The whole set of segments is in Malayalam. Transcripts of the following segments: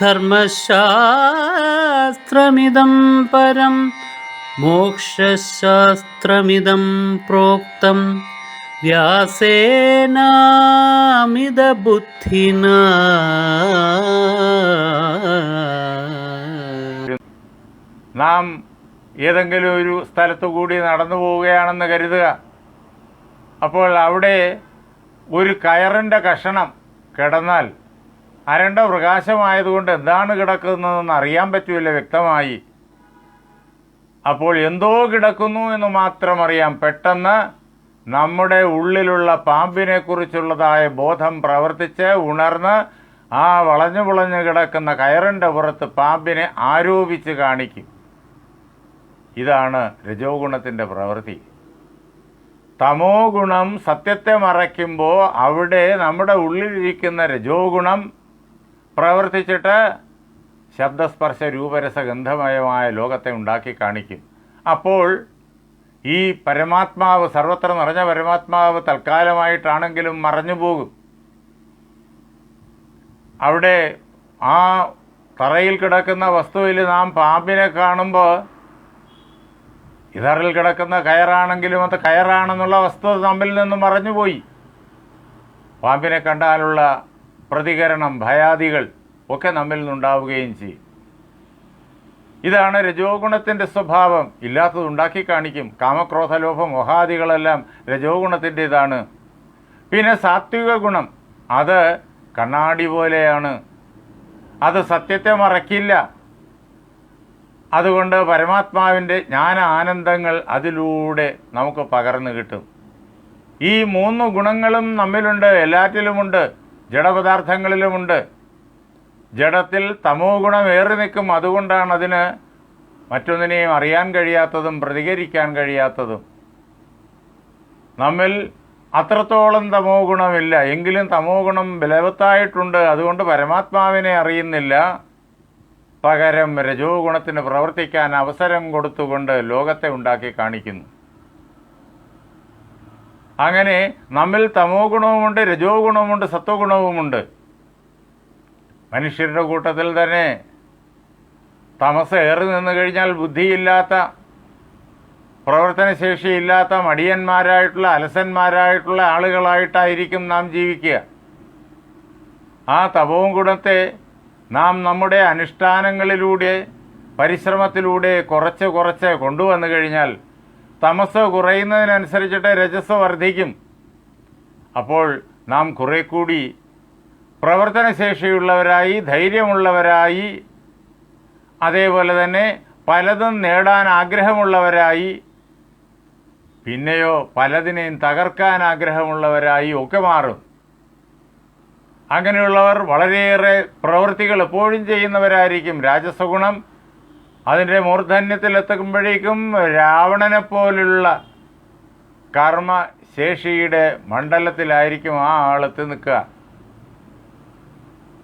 ധർമ്മശാസ്ത്രമിദം പരം മോക്ഷശാസ്ത്രമിതം പ്രോക്തം. വ്യാസേനാമിതബുദ്ധിനാ. നാം ഏതെങ്കിലും ഒരു സ്ഥലത്തു കൂടി നടന്നു പോവുകയാണെന്ന് കരുതുക. അപ്പോൾ അവിടെ ഒരു കയറിന്റെ കഷണം കിടന്നാൽ അരണ്ട പ്രകാശമായതുകൊണ്ട് എന്താണ് കിടക്കുന്നതെന്ന് അറിയാൻ പറ്റൂല വ്യക്തമായി. അപ്പോൾ എന്തോ കിടക്കുന്നു എന്ന് മാത്രം അറിയാം. പെട്ടെന്ന് നമ്മുടെ ഉള്ളിലുള്ള പാമ്പിനെ കുറിച്ചുള്ളതായ ബോധം പ്രവർത്തിച്ച് ഉണർന്ന് ആ വളഞ്ഞു പുളഞ്ഞു കിടക്കുന്ന കയറിന്റെ പുറത്ത് പാമ്പിനെ ആരോപിച്ച് കാണിക്കും. ഇതാണ് രജോ ഗുണത്തിന്റെ പ്രവൃത്തി. തമോ ഗുണം സത്യത്തെ മറയ്ക്കുമ്പോൾ അവിടെ നമ്മുടെ ഉള്ളിലിരിക്കുന്ന രജോ ഗുണം പ്രവർത്തിച്ചിട്ട് ശബ്ദസ്പർശ രൂപരസ ഗന്ധമയമായ ലോകത്തെ ഉണ്ടാക്കി കാണിക്കും. അപ്പോൾ ഈ പരമാത്മാവ് സർവത്ര നിറഞ്ഞ പരമാത്മാവ് തൽക്കാലമായിട്ടാണെങ്കിലും മറഞ്ഞു പോകും. അവിടെ ആ തറയിൽ കിടക്കുന്ന വസ്തുവിൽ നാം പാമ്പിനെ കാണുമ്പോൾ ഇതറിൽ കിടക്കുന്ന കയറാണെങ്കിലും അത് കയറാണെന്നുള്ള വസ്തു തമ്മിൽ നിന്ന് മറഞ്ഞുപോയി. പാമ്പിനെ കണ്ടാലുള്ള പ്രതികരണം ഭയാദികൾ ഒക്കെ നമ്മിൽ നിന്നുണ്ടാവുകയും ചെയ്യും. ഇതാണ് രജോ ഗുണത്തിന്റെ സ്വഭാവം. ഇല്ലാത്തത് ഉണ്ടാക്കി കാണിക്കും. കാമക്രോധ മൊഹാദികളെല്ലാം മോഹാദികളെല്ലാം രജോ ഗുണത്തിന്റെതാണ് പിന്നെ സാത്വിക ഗുണം. അത് കണ്ണാടി പോലെയാണ്. അത് സത്യത്തെ മറക്കില്ല. അതുകൊണ്ട് പരമാത്മാവിന്റെ ജ്ഞാന ആനന്ദങ്ങൾ അതിലൂടെ നമുക്ക് പകർന്നു കിട്ടും. ഈ മൂന്ന് ഗുണങ്ങളും നമ്മിലുണ്ട് എല്ലാറ്റിലുമുണ്ട്. ജഡപദാർത്ഥങ്ങളിലുമുണ്ട്. ജഡത്തിൽ തമോ ഗുണം ഏറി നിൽക്കും. അതുകൊണ്ടാണ് അതിന് മറ്റൊന്നിനെയും അറിയാൻ കഴിയാത്തതും പ്രതികരിക്കാൻ കഴിയാത്തതും. നമ്മിൽ അത്രത്തോളം തമോ ഗുണമില്ല. എങ്കിലും തമോ ഗുണം ബലവത്തായിട്ടുണ്ട്. അതുകൊണ്ട് പരമാത്മാവിനെ അറിയുന്നില്ല. പകരം രജോ ഗുണത്തിന് പ്രവർത്തിക്കാൻ അവസരം കൊടുത്തുകൊണ്ട് ലോകത്തെ ഉണ്ടാക്കി കാണിക്കുന്നു. അങ്ങനെ നമ്മിൽ തമോ ഗുണവുമുണ്ട് രജോ ഗുണവുമുണ്ട് സത്വ ഗുണവുമുണ്ട്. മനുഷ്യരുടെ കൂട്ടത്തിൽ തന്നെ തമസ് ഏറി നിന്ന് കഴിഞ്ഞാൽ ബുദ്ധിയില്ലാത്ത പ്രവർത്തനശേഷിയില്ലാത്ത മടിയന്മാരായിട്ടുള്ള അലസന്മാരായിട്ടുള്ള ആളുകളായിട്ടായിരിക്കും നാം ജീവിക്കുക. ആ തപവും ഗുണത്തെ നാം നമ്മുടെ അനുഷ്ഠാനങ്ങളിലൂടെ പരിശ്രമത്തിലൂടെ കുറച്ച് കുറച്ച് കൊണ്ടുവന്നു കഴിഞ്ഞാൽ തമസ് കുറയുന്നതിനനുസരിച്ചിട്ട് രജസ് വർദ്ധിക്കും. അപ്പോൾ നാം കുറെ കൂടി പ്രവർത്തനശേഷിയുള്ളവരായി ധൈര്യമുള്ളവരായി അതേപോലെ തന്നെ പലതും നേടാൻ ആഗ്രഹമുള്ളവരായി പിന്നെയോ പലതിനെയും തകർക്കാൻ ആഗ്രഹമുള്ളവരായി ഒക്കെ മാറും. അങ്ങനെയുള്ളവർ വളരെയേറെ പ്രവൃത്തികൾ എപ്പോഴും ചെയ്യുന്നവരായിരിക്കും. രാജസഗുണം അതിന്റെ മൂർധന്യത്തിലെത്തുമ്പോഴേക്കും രാവണനെ പോലുള്ള കർമ്മ കർമ്മശേഷിയുടെ മണ്ഡലത്തിലായിരിക്കും ആ ആളെത്തി നിൽക്കുക.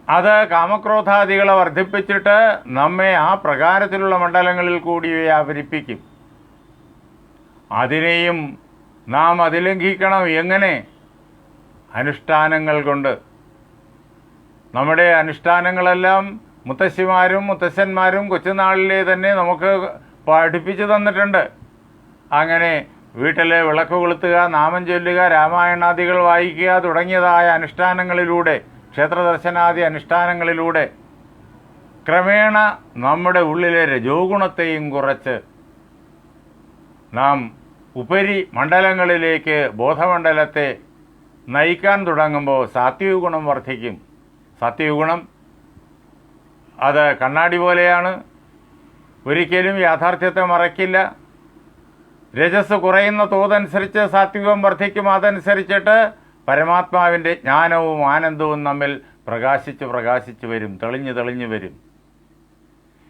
അത് കാമക്രോധാദികളെ വർദ്ധിപ്പിച്ചിട്ട് നമ്മെ ആ പ്രകാരത്തിലുള്ള മണ്ഡലങ്ങളിൽ കൂടി വ്യാപരിപ്പിക്കും. അതിനെയും നാം അതിലംഘിക്കണം എങ്ങനെ? അനുഷ്ഠാനങ്ങൾ കൊണ്ട്. നമ്മുടെ അനുഷ്ഠാനങ്ങളെല്ലാം മുത്തശ്ശിമാരും മുത്തശ്ശന്മാരും കൊച്ചുനാളിലെ തന്നെ നമുക്ക് പഠിപ്പിച്ചു തന്നിട്ടുണ്ട്. അങ്ങനെ വീട്ടിലെ വിളക്ക് കൊളുത്തുക നാമം ചൊല്ലുക രാമായണാദികൾ വായിക്കുക തുടങ്ങിയതായ അനുഷ്ഠാനങ്ങളിലൂടെ ക്ഷേത്രദർശനാദി അനുഷ്ഠാനങ്ങളിലൂടെ ക്രമേണ നമ്മുടെ ഉള്ളിലെ രജോഗുണത്തെയും കുറച്ച് നാം ഉപരി മണ്ഡലങ്ങളിലേക്ക് ബോധമണ്ഡലത്തെ നയിക്കാൻ തുടങ്ങുമ്പോൾ സാത്വിക ഗുണം വർദ്ധിക്കും. സാത്വിക ഗുണം അത് കണ്ണാടി പോലെയാണ്. ഒരിക്കലും യാഥാർത്ഥ്യത്തെ മറയ്ക്കില്ല രജസ് കുറയുന്ന തോതനുസരിച്ച് സാത്വികം വർദ്ധിക്കും. അതനുസരിച്ചിട്ട് പരമാത്മാവിന്റെ ജ്ഞാനവും ആനന്ദവും നമ്മിൽ പ്രകാശിച്ച് പ്രകാശിച്ച് വരും. തെളിഞ്ഞ് തെളിഞ്ഞു വരും.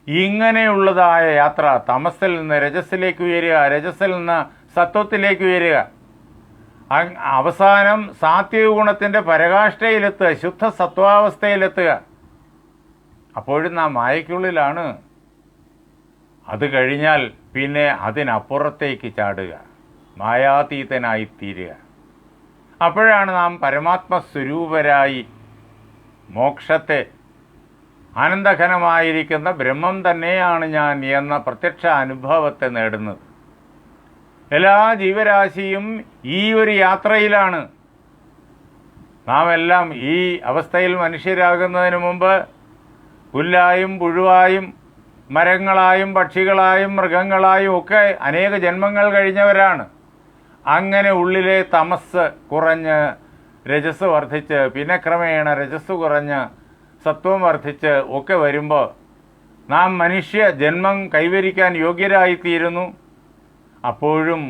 ഇങ്ങനെയുള്ളതായ യാത്ര തമസിൽ നിന്ന് രജസ്സിലേക്ക് ഉയരുക രജസ്സിൽ നിന്ന് സത്വത്തിലേക്ക് ഉയരുക. അവസാനം സാത്വിക ഗുണത്തിന്റെ പരകാഷ്ഠയിലെത്തുക ശുദ്ധ സത്വാവസ്ഥയിലെത്തുക അപ്പോഴും നാം മായയ്ക്കുള്ളിലാണ്. അത് കഴിഞ്ഞാൽ പിന്നെ അതിനപ്പുറത്തേക്ക് ചാടുക. മായാതീതനായി തീരുക അപ്പോഴാണ് നാം പരമാത്മസ്വരൂപരായി മോക്ഷത്തെ ആനന്ദഘനമായിരിക്കുന്ന ബ്രഹ്മം തന്നെയാണ് ഞാൻ എന്ന പ്രത്യക്ഷ അനുഭവത്തെ നേടുന്നത്. എല്ലാ ജീവരാശിയും ഈ ഒരു യാത്രയിലാണ്. നാം എല്ലാം ഈ അവസ്ഥയിൽ മനുഷ്യരാകുന്നതിന് മുമ്പ് പുല്ലായും പുഴുവായും മരങ്ങളായും പക്ഷികളായും മൃഗങ്ങളായും ഒക്കെ അനേക ജന്മങ്ങൾ കഴിഞ്ഞവരാണ്. അങ്ങനെ ഉള്ളിലെ തമസ് കുറഞ്ഞ് രജസ് വർദ്ധിച്ച് പിന്നെ ക്രമേണ രജസ് കുറഞ്ഞ് സത്വം വർദ്ധിച്ച് ഒക്കെ വരുമ്പോൾ നാം മനുഷ്യ ജന്മം കൈവരിക്കാൻ യോഗ്യരായിത്തീരുന്നു. അപ്പോഴും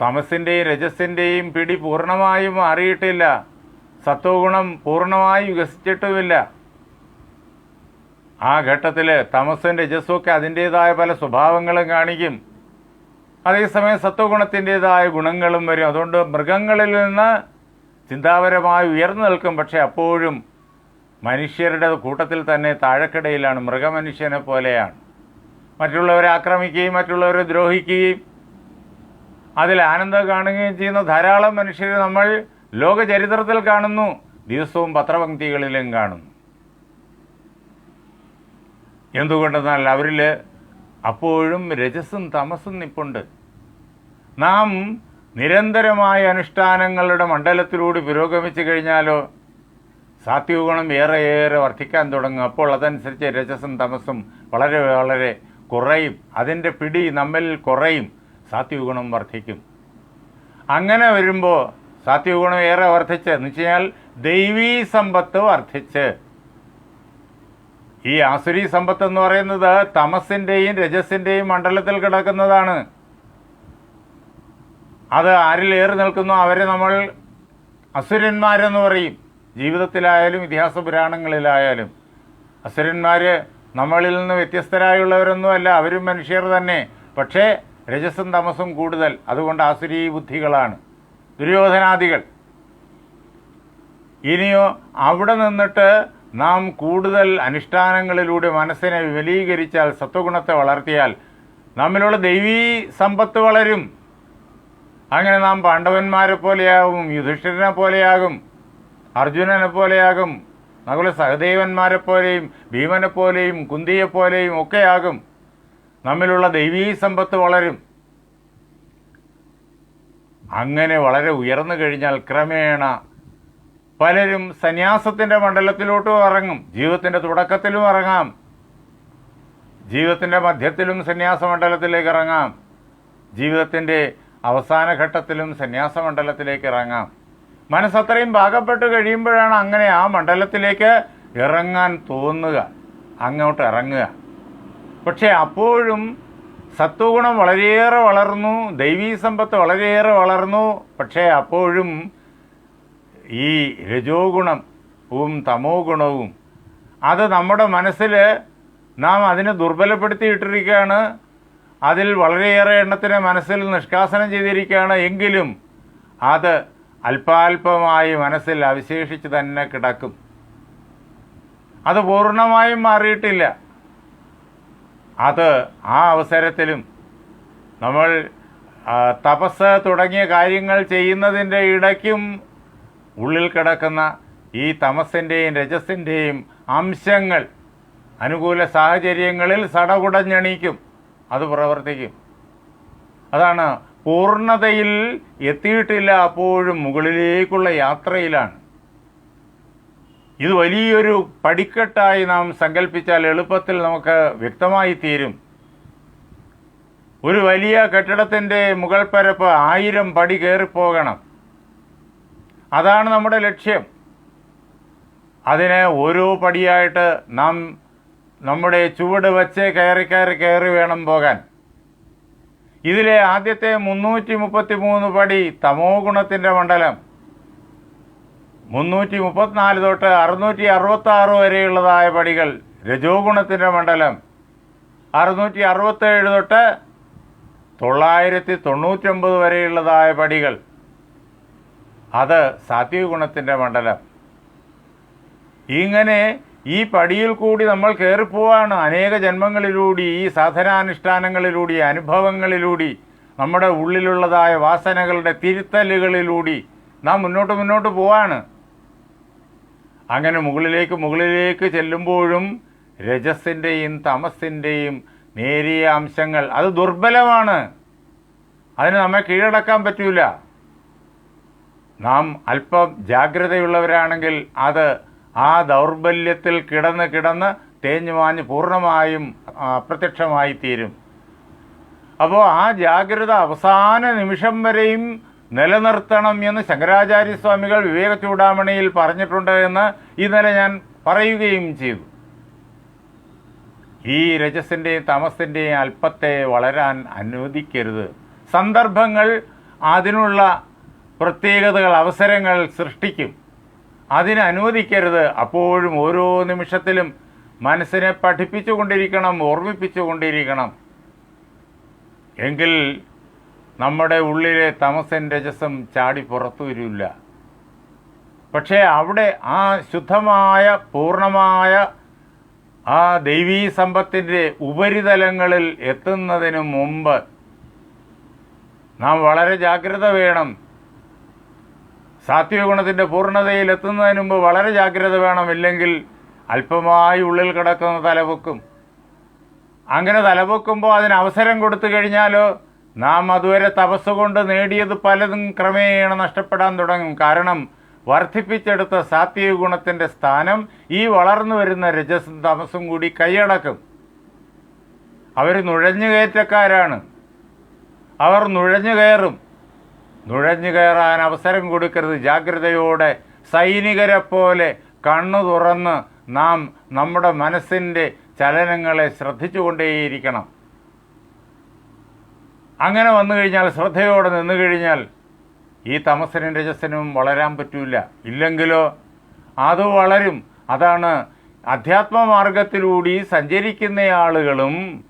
തമസിന്റെയും രജസിന്റെയും പിടി പൂർണമായും മാറിയിട്ടില്ല. സത്വഗുണം പൂർണമായി വികസിച്ചിട്ടുമില്ല. ആ ഘട്ടത്തിൽ തമസും രജസ്സും ഒക്കെ അതിന്റേതായ പല സ്വഭാവങ്ങളും കാണിക്കും. അതേസമയം സത്വഗുണത്തിന്റെതായ ഗുണങ്ങളും വരും. അതുകൊണ്ട് മൃഗങ്ങളിൽ നിന്ന് ചിന്താപരമായി ഉയർന്നു നിൽക്കും. പക്ഷേ അപ്പോഴും മനുഷ്യരുടെ കൂട്ടത്തിൽ തന്നെ താഴെക്കിടയിലാണ്. മൃഗമനുഷ്യനെ പോലെയാണ്. മറ്റുള്ളവരെ ആക്രമിക്കുകയും മറ്റുള്ളവരെ ദ്രോഹിക്കുകയും അതിൽ ആനന്ദം കാണുകയും ചെയ്യുന്ന ധാരാളം മനുഷ്യരെ നമ്മൾ ലോകചരിത്രത്തിൽ കാണുന്നു. ദിവസവും പത്രപങ്ക്തികളിലും കാണുന്നു. എന്തുകൊണ്ടെന്നാൽ അവരിൽ അപ്പോഴും രജസും തമസും നിപ്പുണ്ട്. നാം നിരന്തരമായ അനുഷ്ഠാനങ്ങളുടെ മണ്ഡലത്തിലൂടെ പുരോഗമിച്ചു കഴിഞ്ഞാലോ സാത്വികഗുണം ഏറെ ഏറെ വർദ്ധിക്കാൻ തുടങ്ങും. അപ്പോൾ അതനുസരിച്ച് രജസും തമസും വളരെ വളരെ കുറയും. അതിന്റെ പിടി നമ്മിൽ കുറയും. സാത്വികഗുണം വർദ്ധിക്കും. അങ്ങനെ വരുമ്പോൾ സാത്വികഗുണം ഏറെ വർദ്ധിച്ച്. എന്ന് വെച്ച് കഴിഞ്ഞാൽ ദൈവീ സമ്പത്ത് വർദ്ധിച്ച്. ഈ ആസുരി സമ്പത്ത് എന്ന് പറയുന്നത് തമസിന്റെയും രജസിന്റെയും മണ്ഡലത്തിൽ കിടക്കുന്നതാണ്. അത് ആരിൽ ഏറി നിൽക്കുന്നു അവരെ നമ്മൾ അസുരന്മാരെന്ന് പറയും. ജീവിതത്തിലായാലും ഇതിഹാസ പുരാണങ്ങളിലായാലും. അസുരന്മാർ നമ്മളിൽ നിന്ന് വ്യത്യസ്തരായുള്ളവരൊന്നുമല്ല അവരും മനുഷ്യർ തന്നെ. പക്ഷേ രജസും തമസും കൂടുതൽ. അതുകൊണ്ട് ആസുരീ ബുദ്ധികളാണ്. ദുര്യോധനാദികൾ. ഇനിയോ അവിടെ നിന്നിട്ട് നാം കൂടുതൽ അനുഷ്ഠാനങ്ങളിലൂടെ മനസ്സിനെ വിപുലീകരിച്ചാൽ സത്വഗുണത്തെ വളർത്തിയാൽ നമ്മിലുള്ള ദൈവീ സമ്പത്ത് വളരും. അങ്ങനെ നാം പാണ്ഡവന്മാരെ പോലെയാകും യുധിഷ്ഠിരനെ പോലെയാകും അർജുനനെ പോലെയാകും അതുപോലെ സഹദേവന്മാരെ പോലെയും ഭീമനെ പോലെയും കുന്തിയെ പോലെയും ഒക്കെയാകും നമ്മിലുള്ള ദൈവീ സമ്പത്ത് വളരും. അങ്ങനെ വളരെ ഉയർന്നു കഴിഞ്ഞാൽ ക്രമേണ പലരും സന്യാസത്തിന്റെ മണ്ഡലത്തിലോട്ടും ഇറങ്ങും ജീവിതത്തിന്റെ തുടക്കത്തിലും ഇറങ്ങാം. ജീവിതത്തിന്റെ മധ്യത്തിലും സന്യാസ മണ്ഡലത്തിലേക്ക് ഇറങ്ങാം. ജീവിതത്തിന്റെ അവസാന ഘട്ടത്തിലും സന്യാസ മണ്ഡലത്തിലേക്ക് ഇറങ്ങാം. മനസ്സത്രയും പാകപ്പെട്ട് കഴിയുമ്പോഴാണ് അങ്ങനെ ആ മണ്ഡലത്തിലേക്ക് ഇറങ്ങാൻ തോന്നുക അങ്ങോട്ട് ഇറങ്ങുക. പക്ഷേ അപ്പോഴും സത്വഗുണം വളരെയേറെ വളർന്നു ദൈവീ സമ്പത്ത് വളരെയേറെ വളർന്നു. പക്ഷേ അപ്പോഴും ഈ രജോ ഗുണവും തമോ ഗുണവും അത് നമ്മുടെ മനസ്സിൽ നാം അതിനെ ദുർബലപ്പെടുത്തിയിട്ടിരിക്കുകയാണ്. അതിൽ വളരെയേറെ എണ്ണത്തിനെ മനസ്സിൽ നിഷ്കാസനം ചെയ്തിരിക്കുകയാണ്. എങ്കിലും അത് അല്പാൽപമായി മനസ്സിൽ അവശേഷിച്ച് തന്നെ കിടക്കും. അത് പൂർണമായും മാറിയിട്ടില്ല. അത് ആ അവസരത്തിലും നമ്മൾ തപസ് തുടങ്ങിയ കാര്യങ്ങൾ ചെയ്യുന്നതിന്റെ ഇടയ്ക്കും ഉള്ളിൽ കിടക്കുന്ന ഈ തമസിന്റെയും രജസിന്റെയും അംശങ്ങൾ അനുകൂല സാഹചര്യങ്ങളിൽ സടകുടഞ്ഞണീക്കും. അത് പ്രവർത്തിക്കും. അതാണ് പൂർണതയിൽ എത്തിയിട്ടില്ല അപ്പോഴും മുകളിലേക്കുള്ള യാത്രയിലാണ്. ഇത് വലിയൊരു പടിക്കെട്ടായി നാം സങ്കല്പിച്ചാൽ എളുപ്പത്തിൽ നമുക്ക് വ്യക്തമായി തീരും. ഒരു വലിയ കെട്ടിടത്തിന്റെ മുകൾ പരപ്പ് ആയിരം പടി കയറിപ്പോകണം. അതാണ് നമ്മുടെ ലക്ഷ്യം. അതിനെ ഓരോ പടിയായിട്ട് നാം നമ്മുടെ ചുവട് വച്ച് കയറി കയറി കയറി വേണം പോകാൻ. ഇതിലെ ആദ്യത്തെ മുന്നൂറ്റി മുപ്പത്തി മൂന്ന് പടി തമോ ഗുണത്തിന്റെ മണ്ഡലം. മുന്നൂറ്റി മുപ്പത്തിനാല് തൊട്ട് അറുന്നൂറ്റി അറുപത്തി ആറ് വരെയുള്ളതായ പടികൾ രജോ ഗുണത്തിന്റെ മണ്ഡലം. അറുന്നൂറ്റി അറുപത്തേഴ് തൊട്ട് തൊള്ളായിരത്തി തൊണ്ണൂറ്റൊമ്പത് വരെയുള്ളതായ പടികൾ. അത് സാത്വിക ഗുണത്തിന്റെ മണ്ഡലം. ഇങ്ങനെ ഈ പടിയിൽ കൂടി നമ്മൾ കയറിപ്പോവാണ് അനേക ജന്മങ്ങളിലൂടെ ഈ സാധനാനുഷ്ഠാനങ്ങളിലൂടെ അനുഭവങ്ങളിലൂടെ നമ്മുടെ ഉള്ളിലുള്ളതായ വാസനകളുടെ തിരുത്തലുകളിലൂടെ നാം മുന്നോട്ട് മുന്നോട്ട് പോവാണ്. അങ്ങനെ മുകളിലേക്ക് മുകളിലേക്ക് ചെല്ലുമ്പോഴും രജസിന്റെയും തമസിന്റെയും നേരിയ അംശങ്ങൾ. അത് ദുർബലമാണ്. അതിന് നമ്മെ കീഴടക്കാൻ പറ്റൂല. നാം അല്പം ജാഗ്രതയുള്ളവരാണെങ്കിൽ അത് ആ ദൗർബല്യത്തിൽ കിടന്ന് കിടന്ന് തേഞ്ഞു മാഞ്ഞ് പൂർണമായും അപ്രത്യക്ഷമായി തീരും. അപ്പോൾ ആ ജാഗ്രത അവസാന നിമിഷം വരെയും നിലനിർത്തണം എന്ന് ശങ്കരാചാര്യസ്വാമികൾ വിവേക ചൂടാമണിയിൽ പറഞ്ഞിട്ടുണ്ട് എന്ന് ഇന്നലെ ഞാൻ പറയുകയും ചെയ്തു. ഈ രജസിന്റെയും തമസിന്റെയും അല്പത്തെ വളരാൻ അനുവദിക്കരുത്. സന്ദർഭങ്ങൾ അതിനുള്ള പ്രത്യേകതകൾ അവസരങ്ങൾ സൃഷ്ടിക്കും. അതിനെ അനുവദിക്കരുത്. അപ്പോഴും ഓരോ നിമിഷത്തിലും മനസ്സിനെ പഠിപ്പിച്ചുകൊണ്ടിരിക്കണം ഓർമ്മിപ്പിച്ചുകൊണ്ടിരിക്കണം. എങ്കിൽ നമ്മുടെ ഉള്ളിലെ തമസൻ രജസം ചാടി പുറത്തു വരില്ല. പക്ഷേ അവിടെ ആ ശുദ്ധമായ പൂർണമായ ആ ദൈവീ സമ്പത്തിന്റെ ഉപരിതലങ്ങളിൽ എത്തുന്നതിന് മുമ്പ് നാം വളരെ ജാഗ്രത വേണം. സാത്വിക ഗുണത്തിന്റെ പൂർണതയിൽ എത്തുന്നതിന് മുമ്പ് വളരെ ജാഗ്രത വേണം ഇല്ലെങ്കിൽ അല്പമായി ഉള്ളിൽ കിടക്കുന്ന തലപൊക്കും. അങ്ങനെ തലപൊക്കുമ്പോൾ അതിന് അവസരം കൊടുത്തു കഴിഞ്ഞാലോ നാം അതുവരെ തപസ്സുകൊണ്ട് നേടിയത് പലതും ക്രമേണ നഷ്ടപ്പെടാൻ തുടങ്ങും. കാരണം വർദ്ധിപ്പിച്ചെടുത്ത സാത്വിക ഗുണത്തിന്റെ സ്ഥാനം ഈ വളർന്നു വരുന്ന രജസും തമസും കൂടി കൈയടക്കും. അവർ നുഴഞ്ഞുകയറ്റക്കാരാണ്. അവർ നുഴഞ്ഞു കയറും നുഴഞ്ഞു കയറാൻ അവസരം കൊടുക്കരുത്. ജാഗ്രതയോടെ സൈനികരെ പോലെ കണ്ണു തുറന്ന് നാം നമ്മുടെ മനസ്സിന്റെ ചലനങ്ങളെ ശ്രദ്ധിച്ചുകൊണ്ടേയിരിക്കണം. അങ്ങനെ വന്നു കഴിഞ്ഞാൽ ശ്രദ്ധയോടെ നിന്നു കഴിഞ്ഞാൽ ഈ തമസനും രജസനും വളരാൻ പറ്റൂല. ഇല്ലെങ്കിലോ? അത് വളരും. അതാണ് അധ്യാത്മമാർഗത്തിലൂടെ സഞ്ചരിക്കുന്ന ആളുകളും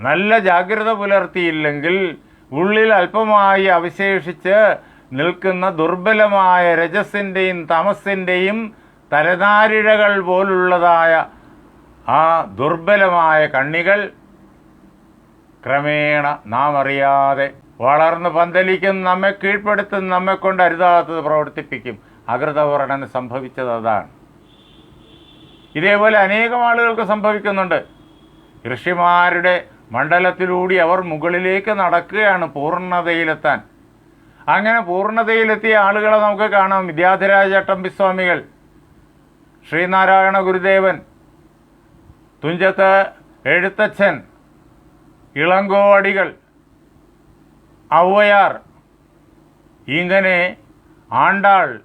നല്ല ജാഗ്രത പുലർത്തിയില്ലെങ്കിൽ ഉള്ളിൽ അല്പമായി അവശേഷിച്ച് നിൽക്കുന്ന ദുർബലമായ രജസിന്റെയും തമസിന്റെയും തലനാരിഴകൾ പോലുള്ളതായ ആ ദുർബലമായ കണ്ണികൾ ക്രമേണ നാം അറിയാതെ വളർന്ന് പന്തലിക്കും നമ്മെ കീഴ്പ്പെടുത്തും നമ്മെ കൊണ്ട് അരുതാത്തത് പ്രവർത്തിപ്പിക്കും. അകൃതവർണന് സംഭവിച്ചത് അതാണ്. ഇതേപോലെ അനേകം ആളുകൾക്ക് സംഭവിക്കുന്നുണ്ട്. ഋഷിമാരുടെ മണ്ഡലത്തിലൂടെ അവർ മുകളിലേക്ക് നടക്കുകയാണ് പൂർണതയിലെത്താൻ. അങ്ങനെ പൂർണതയിലെത്തിയ ആളുകളെ നമുക്ക് കാണാം. വിദ്യാധിരാജ അട്ടമ്പിസ്വാമികൾ ശ്രീനാരായണ ഗുരുദേവൻ തുഞ്ചത്ത് എഴുത്തച്ഛൻ ഇളങ്കോവടികൾ ഔവയാർ ഇങ്ങനെ ആണ്ടാൾ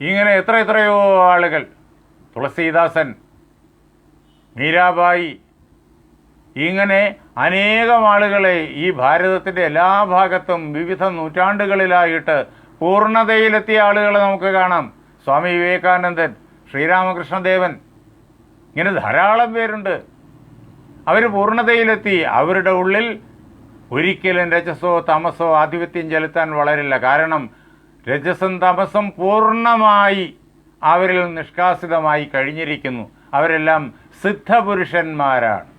ഇങ്ങനെ എത്ര എത്രയോ ആളുകൾ. തുളസീദാസൻ മീരാബായി ഇങ്ങനെ അനേകം ആളുകളെ ഈ ഭാരതത്തിന്റെ എല്ലാ ഭാഗത്തും വിവിധ നൂറ്റാണ്ടുകളിലായിട്ട് പൂർണതയിലെത്തിയ ആളുകളെ നമുക്ക് കാണാം. സ്വാമി വിവേകാനന്ദൻ ശ്രീരാമകൃഷ്ണദേവൻ. ഇങ്ങനെ ധാരാളം പേരുണ്ട്. അവർ പൂർണതയിലെത്തി. അവരുടെ ഉള്ളിൽ ഒരിക്കലും രജസോ തമസോ ആധിപത്യം ചെലുത്താൻ വളരില്ല. കാരണം രജസും തമസും പൂർണമായി അവരിൽ നിഷ്കാസിതമായി കഴിഞ്ഞിരിക്കുന്നു. അവരെല്ലാം സിദ്ധപുരുഷന്മാരാണ്.